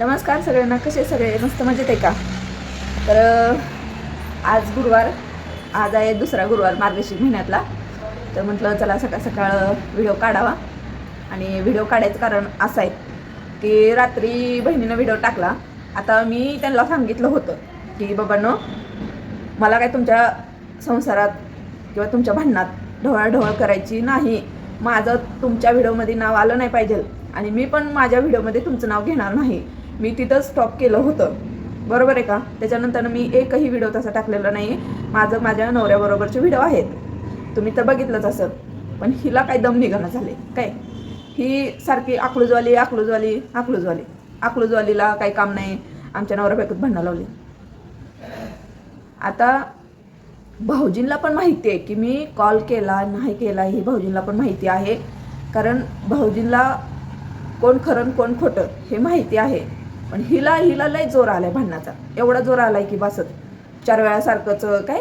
नमस्कार सगळ्यांना कसे सगळे? मस्त मजेत आहे का? तर आज गुरुवार. आज आहे दुसरा गुरुवार मार्गशीर महिन्यातला. तर म्हटलं चला सकाळ सकाळ व्हिडिओ काढावा. आणि व्हिडिओ काढायचं कारण असं आहे की रात्री बहिणीनं व्हिडिओ टाकला. आता मी त्यांना सांगितलं होतं की बाबांनो मला काय तुमच्या संसारात किंवा तुमच्या भांडणात ढवळाढवळ करायची नाही. माझं तुमच्या व्हिडिओमध्ये नाव आलं नाही पाहिजे. आणि मी पण माझ्या व्हिडिओमध्ये तुमचं नाव घेणार नाही. मी तिथं स्टॉप केलं होतं. बरोबर आहे का? त्याच्यानंतर मी एकही व्हिडिओ तसा टाकलेला नाही माझं माझ्या नवऱ्याबरोबरचे व्हिडिओ आहेत. तुम्ही तर बघितलंच असं पण हिला काय दम निघणं झाले. काय? ही सारखी आकलूजवाली आकलूजवाली आकलूजवाली. आकलूजवालीला काही काम नाही. आमच्या नवऱ्या बायकोत भांडणं लावली. आता भाऊजींला पण माहिती आहे की मी कॉल केला नाही केला ही भाऊजींना पण माहिती आहे. कारण भाऊजींला कोण खरं कोण खोटं हे माहिती आहे. पण हिला हिला लय जोर आलाय भांडणाचा. एवढा जोर आलाय की बसत चार वेळासारखंच काय?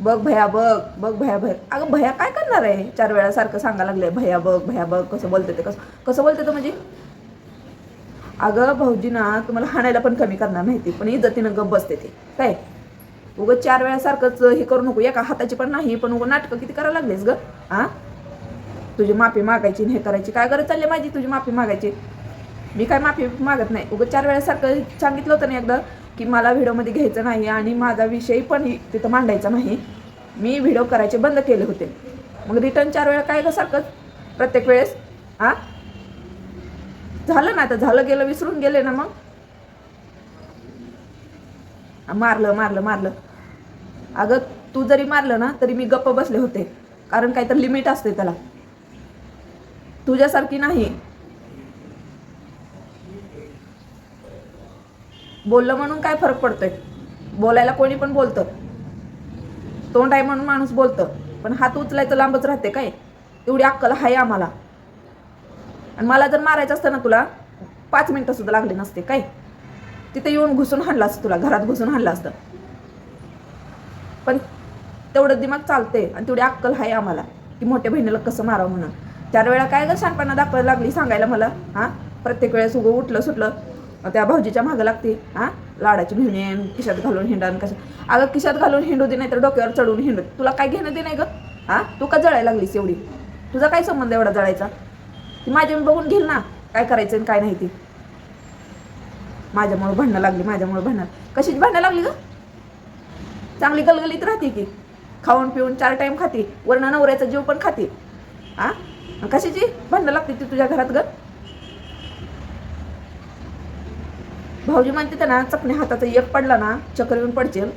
बघ भया बघ बघ भया भय. अगं भया काय करणार आहे? चार वेळासारखं सांगायला लागलंय भया बघ भया बघ कसं बोलते ते कसं कसं बोलते तर म्हणजे? अगं भाऊजी ना तुम्हाला हाणायला पण कमी करणार नाही ती पण इज्जतीनं गप बसते ते. काय? उगं चार वेळासारखंच हे करू नको एका हाताची पण नाही पण उगं नाटकं किती करायला लागलेस ग? हा तुझी माफी मागायची हे करायची काय गरज चालली माझी तुझी माफी मागायची? मी काय माफी मागत नाही. उगं चार वेळेसारखं सांगितलं होतं ना एकदा की मला व्हिडिओमध्ये घ्यायचं नाही आणि माझा विषय पण तिथं मांडायचा नाही. मी व्हिडिओ करायचे बंद केले होते. मग रिटर्न चार वेळा काय ग सारखंच? प्रत्येक वेळेस? हा झालं ना आता झालं गेलं विसरून गेले ना मग? मारलं मारलं मारलं. अगं तू जरी मारलं ना तरी मी गप्प बसले होते. कारण काहीतरी लिमिट असते त्याला. तुझ्यासारखी नाही. बोललं म्हणून काय फरक पडतोय? बोलायला कोणी पण बोलतं. तोंड आहे म्हणून माणूस बोलतं. पण हात उचलायचं लांबच राहते काय? एवढी अक्कल आहे आम्हाला. आणि मला जर मारायचं असतं ना तुला पाच मिनटं सुद्धा लागले नसते काय? तिथे येऊन घुसून हाणलं असतं तुला घरात घुसून हाणलं असतं. पण तेवढं दिमाग चालते आणि तेवढी अक्कल आहे आम्हाला की मोठ्या बहिणीला कसं मारावं म्हणून. चार वेळा काय ग शानपणा दाखवायला लागली सांगायला मला? हां? प्रत्येक वेळेस उगं उठलं सुटलं. त्या भाऊजीच्या मागं लागते हां? लाडाची भिवणे खिशात घालून हिंडान कसं? अगं खिशात घालून हिंडू दे नाही तर डोक्यावर चढून हिंडू. तुला काय घेणं दे नाही गं? हां? तू का जळायला लागलीस एवढी? तुझा काय संबंध एवढा जळायचा? ती माझ्या मी बघून घेईल ना काय करायचं आणि काय नाही ती. माझ्यामुळे भांडणं लागली माझ्यामुळे भांडणं. कशीच भांडणं लागली ग? चांगली गलगलीत राहते की. खाऊन पिऊन चार टाईम खाते. वर्ण नवऱ्याचा जीव पण खाते. हां? कशाची भांडणं लागते ती तुझ्या घरात ग? भाऊजी म्हणते तर ना चपण्या हाताचा एक पडला ना चक्कर येऊन पडचेल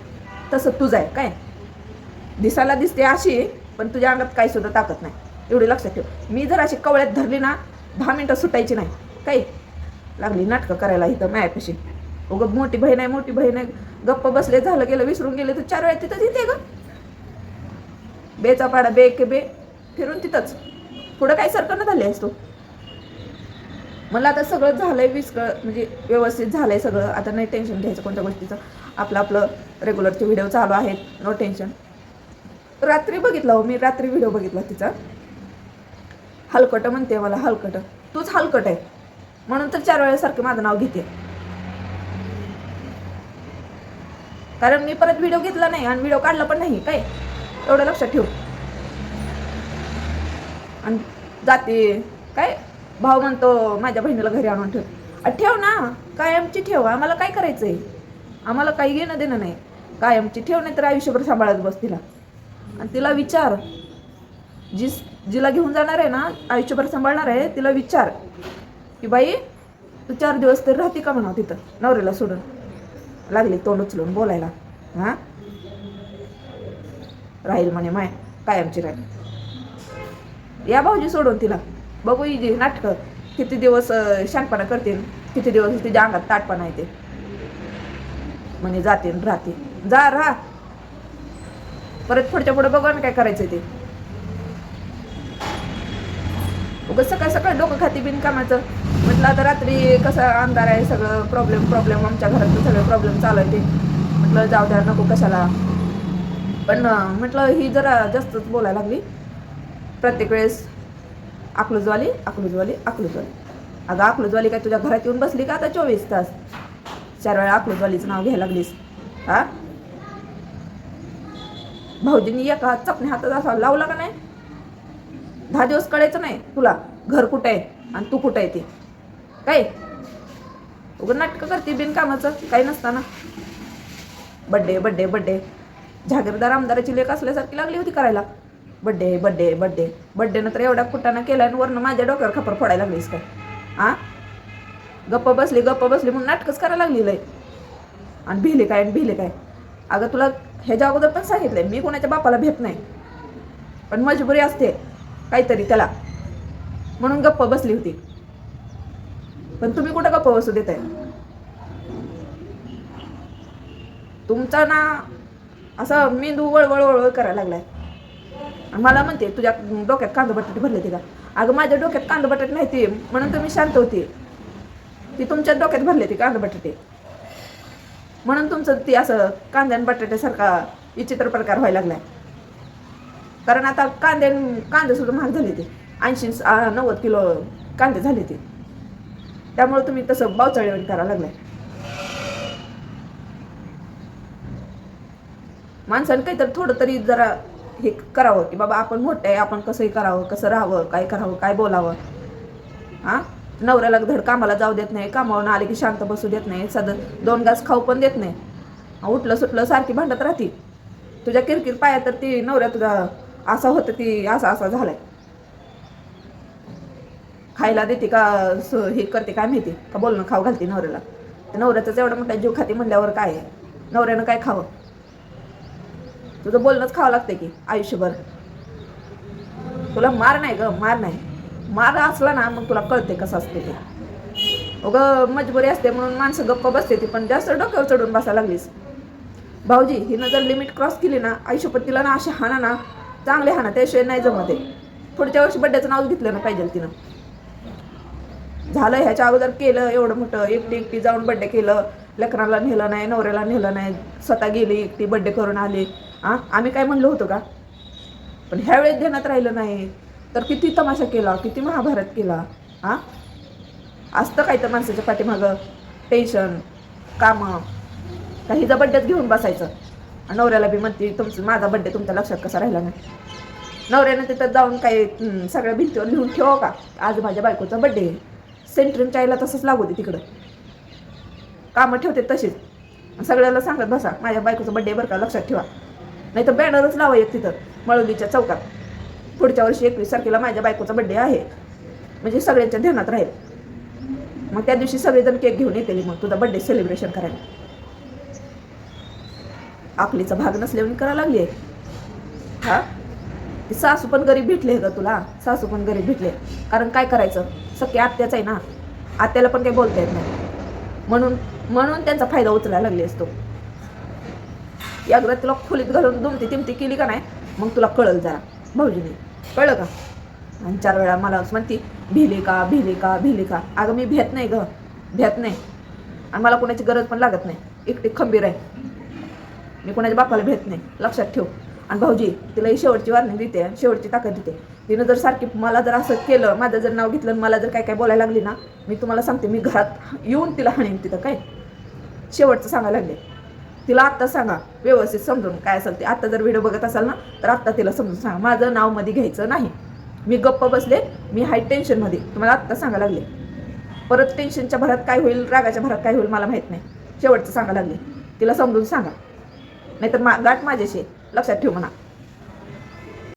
तसं तुझं आहे काय? दिसायला दिसते अशी पण तुझ्या अंगात काही सुद्धा ताकद नाही. एवढी लक्षात ठेव. मी जर अशी कवळ्यात धरली ना दहा मिनटं सुटायची नाही. काय? लागली नाटकं करायला इथं मायापाशी. उगं मोठी बहीण आहे मोठी बहीण आहे. गप्प बसले झालं गेलं विसरून गेले तर चार वेळा तिथंच येते ग. बेचा पाडा बे के बे फिरून तिथंच. पुढं काय सरकं झाले आहेस तू? मला आता सगळं झालं आहे विस्कळ म्हणजे व्यवस्थित झालं आहे सगळं. आता नाही टेन्शन घ्यायचं कोणत्या गोष्टीचं. आपलं आपलं रेग्युलरचे व्हिडिओ चालू आहेत. नो टेन्शन रात्री बघितला हो मी रात्री व्हिडिओ बघितला तिचा. हलकट म्हणते मला हलकट. तूच हलकट आहे. म्हणून तर चार वेळेसारखं माझं नाव घेते. कारण मी परत व्हिडिओ घेतला नाही आणि व्हिडिओ काढला पण नाही काय? एवढं लक्षात ठेव. आणि जाते. काय? भाऊ म्हणतो माझ्या बहिणीला घरी आणून ठेव. ठेव ना. कायमची ठेव. आम्हाला काय करायचं आहे आम्हाला काही घेणं देणं नाही. कायमची ठेव नाही तर आयुष्यभर सांभाळत बस तिला. आणि तिला विचार. जी जिला घेऊन जाणार आहे ना आयुष्यभर सांभाळणार आहे तिला विचार. की बाई तू चार दिवस तरी राहते का म्हणा तिथं? नवऱ्याला सोडून. लागली तोंड उचलून बोलायला. हां? राहील म्हणे माय. कायमची राहील. या भाऊजी सोडून तिला. बघू जी नाटकं किती दिवस शांतपणा करतील किती दिवस तिच्या अंगात ताटपणा येते. म्हणे जाते राहते. जा राहा. परत पुढच्या पुढे बघा ना काय करायचं ते. उगाच सकाळ सकाळ डोकं खाती बिनकामाचं. म्हटलं आता रात्री कसं अंधार आहे सगळं प्रॉब्लेम प्रॉब्लेम आमच्या घरात सगळे प्रॉब्लेम चालू आहे ते. म्हटलं जाऊ द्या नको कशाला. पण म्हटलं ही जरा जास्तच बोलायला लागली. प्रत्येक वेळेस अकलूजवाली अकलूजवाली अकलूजवाली अगं अकलूजवाली काय तुझ्या घरात येऊन बसली का आता चोवीस तास? चार वेळा अकलूजवालीचं नाव घ्यायला लागलीस. हा? भाऊजींनी एका चपण्या हातात असा लावला का नाही? दहा दिवस कळायचं नाही तुला. घर कुठं आहे आणि तू कुठं आहे ते? काय? उगं नाटकं करते बिनकामाचं काही नसताना. बड्डे बड्डे बड्डे जागीरदार आमदाराची लेख असल्यासारखी लागली होती करायला. बड्डे बड्डे बड्डे बड्डेनं तर एवढा कुटाणा केला आणि वरनं माझ्या डोक्यावर खपर फोडायला लागलीस काय? आ? गप्प बसली गप्प बसली म्हणून नाटकच करायला लागली लय. आणि भिले काय आणि भिले काय? अगं तुला ह्याच्या अगोदर पण सांगितलंय मी कोणाच्या बापाला भेट नाही. पण मजबुरी असते काहीतरी त्याला. म्हणून गप्प बसली होती. पण तुम्ही कुठं गप्प बसू देत आहे तुमचा ना असं मेंदू वळवळ वळवळ करायला लागलाय. मला म्हणते तुझ्या डोक्यात कांदा बटाटे भरले ते का? अगं माझ्या डोक्यात कांदा बटाटे नाही ते म्हणून तर मी शांत होती. ती तुमच्या डोक्यात भरले ते कांदा बटाटे. म्हणून तुमचं ती असं कांद्या आणि बटाट्यासारखा विचित्र प्रकार व्हायला लागलाय. कारण आता कांद्यान कांदे सुद्धा महाग झाले ते ऐंशी नव्वद किलो कांदे झाले ते. त्यामुळे तुम्ही तसं बावचाळी करायला लागलाय. माणसाने काहीतरी थोडं तरी जरा हे करावं की बाबा आपण मोठे आहे आपण कसंही करावं कसं राहावं काय करावं काय बोलावं. हां? नवऱ्याला धड कामाला जाऊ देत नाही कामावरून आले की शांत बसू देत नाही साधं दोन घास खाऊ पण देत नाही. उठलं सुटलं सारखी भांडत राहते. तुझ्या किरकिर पाया तर ती नवऱ्या तुझा असा होतं ती असा असा झालाय. खायला देते का हे करते काय माहिती? का बोलणं खाऊ घालते नवऱ्याला? नवऱ्याचाच एवढा मोठा जीव खाते म्हणल्यावर काय आहे? नवऱ्यानं काय खावं? तुझं बोलणंच खावं लागतं की आयुष्यभर. तुला मार नाही ग मार नाही. मार असला ना मग तुला कळते कसं असते ते. अगं मजबुरी असते म्हणून माणसं गप्प बसते ती पण जास्त डोक्यावर चढून बसायला लागलीस. भाऊजी हिनं जर लिमिट क्रॉस केली ना आयुष्यपत तिला ना अशी हाना ना चांगले हाना त्याशिवाय नाही जमत आहे. पुढच्या वर्षी बड्डेचं नाव घेतलं ना पाहिजे तिनं. झालं ह्याच्या अगोदर केलं एवढं मोठं एकटी एकटी जाऊन बड्डे केलं. लेकराला नेलं नाही नवऱ्याला नेलं नाही स्वतः गेली एकटी बड्डे करून आली. हां आम्ही काय म्हणलो होतो का? पण ह्यावेळेस ध्यानात राहिलं नाही. तर किती तमाशा केला किती महाभारत केला हां असतं काय तर माणसाच्या पाठीमागं टेन्शन कामं काहीचा बड्डेच घेऊन बसायचं. आणि नवऱ्याला बी म्हणते तुमचं माझा बड्डे तुमच्या लक्षात कसा राहिला नाही? नवऱ्यानं तिथं जाऊन काही सगळ्या भिंतीवर लिहून ठेवा का? आज माझ्या बायकोचा बड्डे सेंट्रिंग चायला तसंच लागू दे तिकडं. कामं ठेवते तशीच. सगळ्याला सांगत बसा माझ्या बायकोचा बड्डे बरं का लक्षात ठेवा. नाही तर बॅनरच लावा एक तिथं मळवलीच्या चौकात. पुढच्या वर्षी एकवीस तारखेला माझ्या बायकोचा बड्डे आहे. म्हणजे सगळ्यांच्या ध्यानात राहील. मग त्या दिवशी सगळेजण केक घेऊन येते मग तुझा बड्डे सेलिब्रेशन करायला. आपलीचा भाग नसल्यावर करायला लागली आहे. हा? सासू पण गरीब भेटले ग तुला. सासू पण गरीब भेटले कारण काय करायचं? सख्या आत्याच आहे ना. आत्याला पण काही बोलता येत नाही. म्हणून म्हणून त्यांचा फायदा उचलायला लागले असतो एकदा तुला खोलीत घालून दुमती तिमती केली का नाही? मग तुला कळल जरा. भाऊजीने कळलं का? आणि चार वेळा मला म्हणती भिली का भिली का भिली का? अगं मी भेत नाही ग भेत नाही. आणि मला कोणाची गरज पण लागत नाही. एकटी खंबीर आहे. मी कोणाच्या बापाला भेट नाही. लक्षात ठेव. आणि भाऊजी तिला ही शेवटची वार्निंग देते आणि शेवटची ताकद देते. तिनं जर सारखी मला जर असं केलं माझं जर नाव घेतलं आणि मला जर काय काय बोलायला लागली ना मी तुम्हाला सांगते मी घरात येऊन तिला हाणीन तिथं काय? शेवटचं सांगायला लागले. तिला आत्ता सांगा व्यवस्थित समजून काय असेल ते. आत्ता जर व्हिडिओ बघत असाल ना तर आत्ता तिला समजून सांगा. माझं नावमध्ये घ्यायचं नाही. मी गप्प बसले मी हाय टेन्शनमध्ये तुम्हाला आत्ता सांगायला लागले. परत टेन्शनच्या भरात काय होईल रागाच्या भरात काय होईल मला माहीत नाही. शेवटचं सांगायला लागले. तिला समजून सांगा. नाहीतर मा गाठ माझ्याशी. लक्षात ठेव म्हणा.